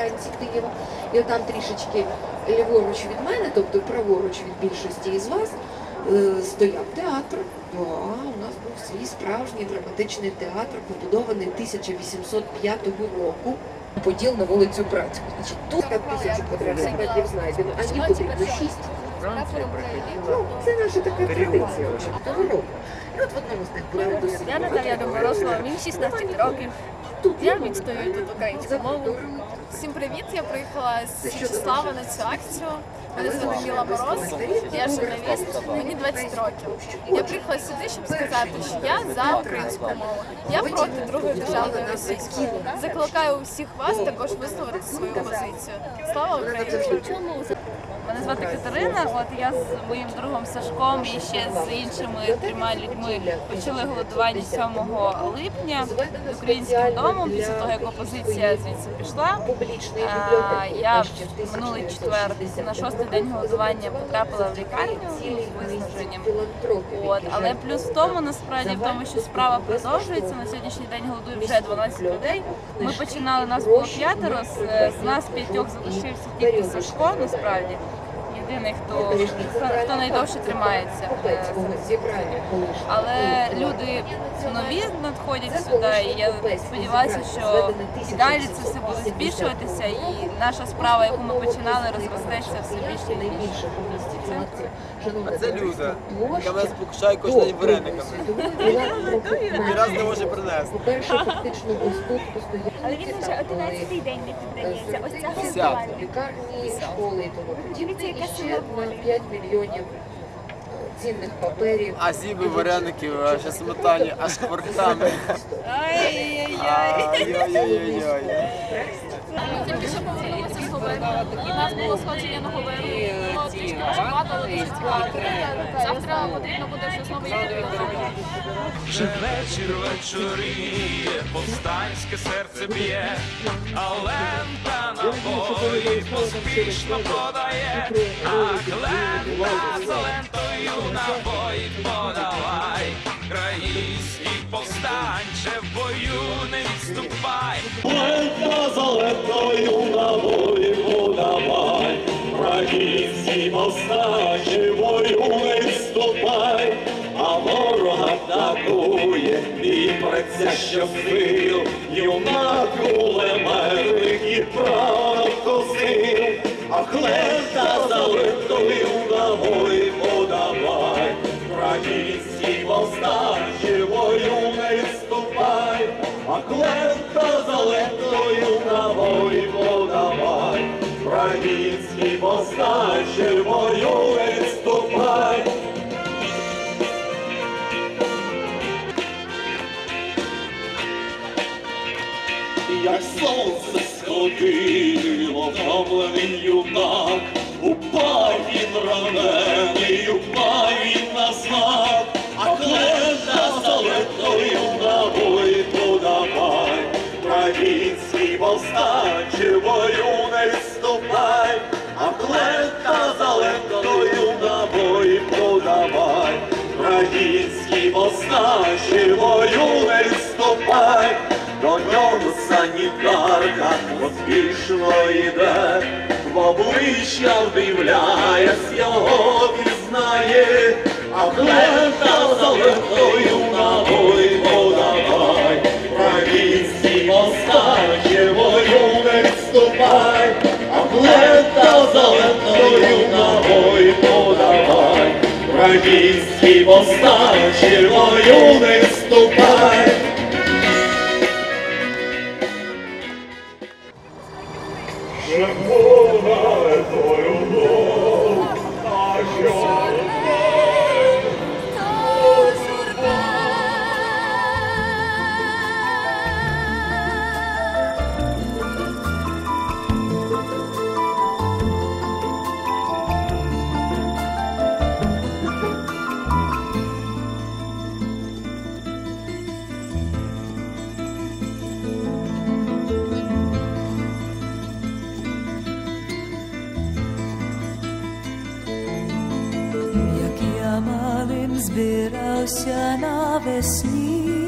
ділянці Києва. І там трішечки ліворуч від мене, тобто праворуч від більшості із вас, е, стояв театр. Да, у нас був свій справжній драматичний театр, побудований 1805 року. Поділ на вулицю Братську. Значить, тут так тисячу квадратних метрів знайдено, а їм потрібно шість. Ну, це наша така традиція того року. І от в одному з них була досить Я Наталія Добророслава, мені 16 років. Я відстою тут українську мову. Всім привіт! Я приїхала з Січеслава на цю акцію. Мене звати Міла Мороз, я журналіст, мені 20 років. Я приїхала сюди, щоб сказати, що я за українську мову. Я проти другої державної російської. Закликаю усіх вас також висловити свою позицію. Слава Україні! Мене звати Катерина. От я з моїм другом Сашком і ще з іншими трьома людьми почали голодування 7 липня з українським домом. Після того як опозиція звідси пішла. Я минулий четвер на шостий день голодування потрапила в лікарню з виснаженням. От, але плюс в тому, насправді, в тому, що справа продовжується. На сьогоднішній день голодує вже 12 людей. Ми починали, нас було п'ятеро, з нас п'ятьох залишився тільки Сашко, насправді. Єдиний, хто, хто, хто найдовше тримається. е, Але люди нові надходять сюди, і я сподіваюся, що і далі це все буде збільшуватися, і наша справа, яку ми починали, розростеться все більше і більше. А це Люда, яка мене спокушає кожен день варениками. Ні разу не може принести. По-перше, фактично ось тут постоянно. Але він вже 11 день не піддається. Ось ця Десятий. лікарні, школи і тому. Дивіться, яка І ще сила на волі. 5 мільйонів е, цінних паперів. А зіби вареників, а ще сметані, аж квартами. Ай-яй-яй-яй-яй. Тільки що повернулися з Говину. І нас було сходження на Говину. Трішки важкувато, але дуже цікаво. Завтра потрібно буде вже знову їхати до. Вже вечір вечоріє, повстанське серце б'є, а лента набої поспішно подає, ах, лента за лентою набої подавай, Країнський повстанче в бою не відступай. Лента за лентою на бої подавай, Український повстанче бою не вступай, а ворога атакує, і преться щосил, юнак бої подавай, Український повстанче бою не вступай, а клента за лентою на бої подавай, Український повстанче бою не вступай. Як сонце сходило, втомлений юнак, упав він ранений, упав він на а клента за летою на бой подавай, Український повстанче бою не вступай, а клента за летою на бой подавай, Український повстанче бою не вступай, до нього санітарка поспішно йде, в вдивляєсь, його пізнає, а лента за лентою на бой подавай, Український повстанче бою не вступай, а лента за лентою на бой подавай, Український повстанче бою не вступай. збирався навесні,